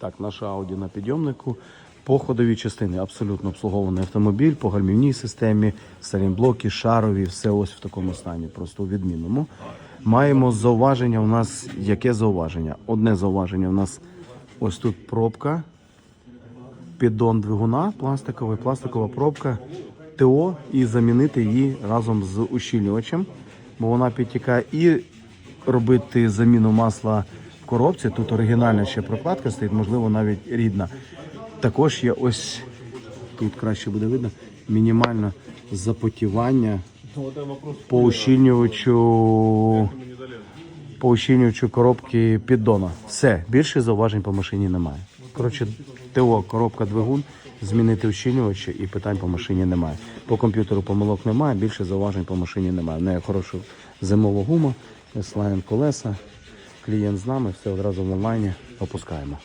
Так, наша Audi на підйомнику. По ходовій частині абсолютно обслугований автомобіль, по гальмівній системі, салімблоки, шарові, все ось в такому стані, просто у відмінному. Маємо зауваження. У нас яке зауваження? Одне зауваження у нас ось тут пробка, піддон двигуна, пластиковий, пластикова пробка ТО і замінити її разом з ущільнювачем, бо вона підтікає. І робити заміну масла коробці. Тут оригінальна ще прокладка стоїть, можливо, навіть рідна. Також є ось тут краще буде видно мінімальне запотівання по ущільнювачу по ущільнювачу коробки піддона. Все, більше зауважень по машині немає. Коротше, ТО, коробка двигун, змінити ущільнювачі і питань по машині немає. По комп'ютеру помилок немає, більше зауважень по машині немає. В неї хороша зимова гума, слайн колеса, клієнт з нами, все одразу в онлайні опускаємо.